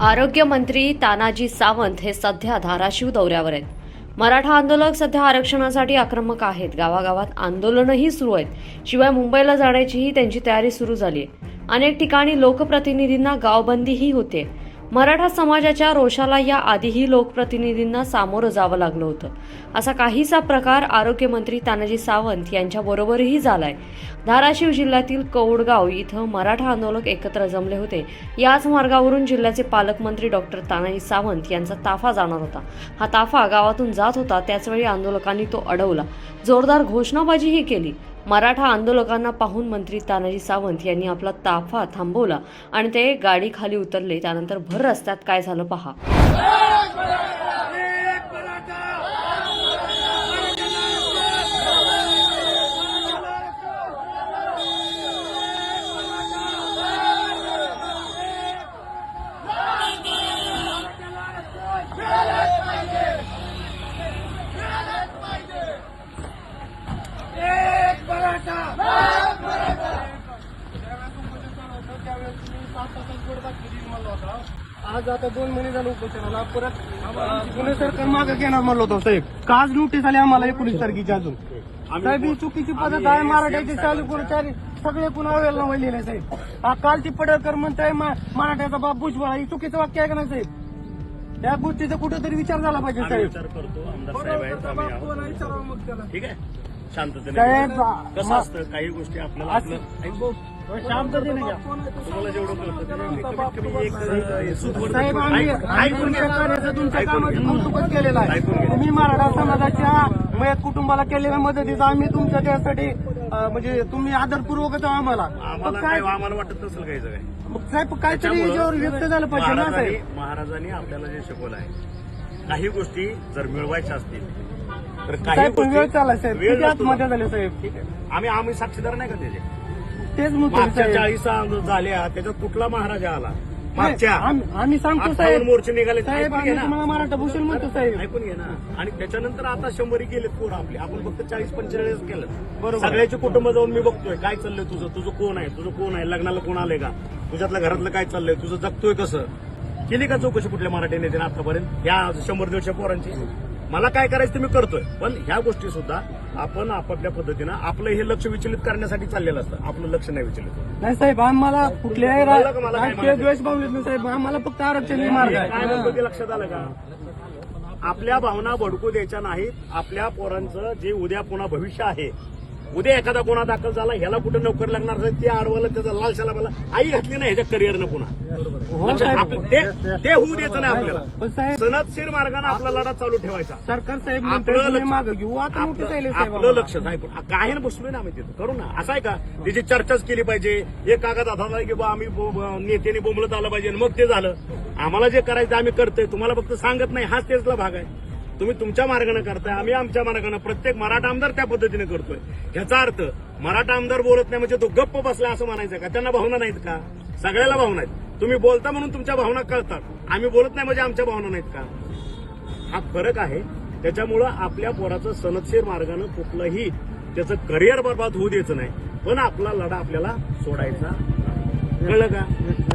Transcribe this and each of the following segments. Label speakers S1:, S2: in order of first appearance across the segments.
S1: आरोग्यमंत्री तानाजी सावंत हे सध्या धाराशिव दौऱ्यावर आहेत. मराठा आंदोलक सध्या आरक्षणासाठी आक्रमक आहेत. गावागावात आंदोलनही सुरू आहेत. शिवाय मुंबईला जाण्याचीही त्यांची तयारी सुरू झाली आहे अनेक ठिकाणी लोकप्रतिनिधींना गावबंदीही होते मराठा समाजाच्या रोषाला या आधीही लोकप्रतिनिधींना सामोरं जावं लागलं होतं. असा काहीसा प्रकार आरोग्यमंत्री तानाजी सावंत यांच्याबरोबरही झालाय. धाराशिव जिल्ह्यातील कौडगाव इथं मराठा आंदोलक एकत्र जमले होते. याच मार्गावरून जिल्ह्याचे पालकमंत्री डॉक्टर तानाजी सावंत यांचा ताफा जाणार होता. हा ताफा गावातून जात होता त्याचवेळी आंदोलकांनी तो अडवला. जोरदार घोषणाबाजीही केली. मराठा आंदोलकांना पाहून मंत्री तानाजी सावंत यांनी आपला ताफा थांबवला आणि ते गाडी खाली उतरले. त्यानंतर भर रस्त्यात काय झालं पहा.
S2: आज आता दोन महिने झाले उपोषणाला परत पुणे सरकार मागे घेणार म्हणलं होतं साहेब? आज नोटीस आली आम्हाला एकोणीस तारखेची अजून? साहेब ही चुकीची पद्धत आहे मराठ्याची चालू कर्मचारी सगळे पुन्हा वेळेला वळलेले आहे साहेब. हा कालची पडळकर म्हणताय मराठ्याचा बाप भुजबळ ही चुकीचं वाक्य आहे का नाही साहेब? या गोष्टीचा कुठेतरी विचार झाला पाहिजे साहेब.
S3: ठीक आहे? शांततेने. कसं असतं काही गोष्टी आपल्याला
S2: साहेब आम्ही
S3: ऐकून
S2: तुमच्या कामाचं. कौतुकच केलेलं आहे. तुम्ही मराठा समाजाच्या मयत कुटुंबाला केलेल्या मदतीचा आम्ही तुमच्या त्यासाठी म्हणजे तुम्ही आदरपूर्वकच आम्हाला.
S3: काय
S2: काय
S3: आम्हाला वाटत नसेल काही काय
S2: मग साहेब काहीतरी याच्यावर व्यक्त झालं पाहिजे ना
S3: महाराजांनी
S2: साहेब?
S3: महाराजांनी आपल्याला जे शिकवलं आहे काही गोष्टी जर मिळवायच्या असतील तर काही
S2: वेळ चालला साहेब. आत्महत्या झाल्या साहेब?
S3: ठीक आहे. आम्ही आम्ही साक्षीदार नाही का त्याचे?
S2: तेच
S3: मागच्या
S2: साहेब.
S3: चाळीस झाल्या त्याच्यात कुठला महाराजा आला? मागच्या.
S2: आम्ही सांगतो साहेब.
S3: मोर्चे निघाले
S2: साहेब
S3: ऐकून
S2: आम्ही
S3: घे ना.
S2: तुम्हाला मराठा भूषण म्हणतो साहेब.
S3: ऐकून घे ना. आणि त्याच्यानंतर आता शंभरी गेलेत पोरं आपली. आपण फक्त चाळीस पंचेचाळीस केलं.
S2: बरोबर.
S3: सगळ्याचे कुटुंब जाऊन मी बघतोय. काय चाललंय तुझं? तुझं कोण आहे? तुझं कोण आहे? लग्नाला कोण आलंय का? तुझ्यातल्या घरातलं काय चाललंय? तुझं जगतोय कसं? केली का चौकशी कुठल्या मराठी नेत्याने आतापर्यंत? या शंभर दीडशे पोरांची? मला काय करायचं ते मी करतोय. पण ह्या गोष्टी सुद्धा आपण आपापल्या पद्धतीनं आपलं हे लक्ष विचलित करण्यासाठी चाललेलं असतं. आपलं लक्ष नाही विचलित.
S2: नाही साहेब आम्हाला कुठल्याही
S3: का मला काय
S2: राजकीय
S3: म्हणायचं?
S2: द्वेष भावनेत नाही साहेब. आम्हाला फक्त आरक्षण मार्ग
S3: काय
S2: आहे
S3: म्हणतो ते लक्षात आलं का? आपल्या भावना भडकू द्यायच्या नाहीत. आपल्या पोरांचं जे उद्या पुन्हा भविष्य आहे उद्या एखादा कोणा दाखल झाला ह्याला कुठं नोकरी लागणार ते अडवायला त्याचा लाल शाला आई घातली नाही ह्याच्या करिअरनं पुन्हा.
S2: हो
S3: ते होऊ द्यायचं नाही आपल्याला.
S2: पण साहेब
S3: सनदशीर मार्गाने आपला लढा चालू ठेवायचा.
S2: सरकार साहेब
S3: आपलं लक्ष-
S2: साहेब
S3: काही ना बसलोय ना आम्ही तिथं. करू ना. असं आहे का? त्याची चर्चाच केली पाहिजे. एक कागद हातात की बा आम्ही नेत्याने बोंबलत आलं पाहिजे मग ते झालं. आम्हाला जे करायचं आम्ही करतोय. तुम्हाला फक्त सांगत नाही. हाच त्याचला भाग आहे. तुम्ही तुमच्या मार्गाने करताय आम्ही आमच्या मार्गाने प्रत्येक मराठा आमदार त्या पद्धतीने करतोय. ह्याचा अर्थ मराठा आमदार बोलत नाही म्हणजे तो गप्प बसला असं म्हणायचं का? त्यांना भावना नाहीत का? सगळ्याला भावना आहेत. तुम्ही बोलता म्हणून तुमच्या भावना कळतात. आम्ही बोलत नाही म्हणजे आमच्या भावना नाहीत का? हा फरक आहे. त्याच्यामुळं आपल्या पोराचं सनदशीर मार्गानं कुठलंही त्याचं करिअर बर्बाद होऊ द्यायचं नाही. पण आपला लढा आपल्याला सोडायचा कळलं का?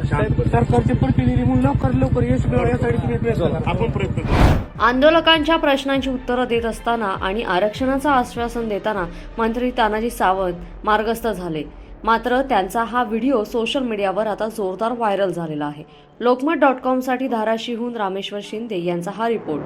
S2: साहेब, सरकारचे प्रतिनिधी म्हणून लवकर लवकर यश मिळवा यासाठी तुम्ही प्रयत्न करा.
S3: आपण प्रयत्न करू.
S1: आंदोलकांच्या प्रश्नांची उत्तरं देत असताना आणि आरक्षणाचं आश्वासन देताना मंत्री तानाजी सावंत मार्गस्थ झाले. मात्र त्यांचा हा व्हिडिओ सोशल मीडियावर आता जोरदार व्हायरल झालेला आहे. लोकमत डॉट कॉमसाठी धाराशिवहून रामेश्वर शिंदे यांचा हा रिपोर्ट.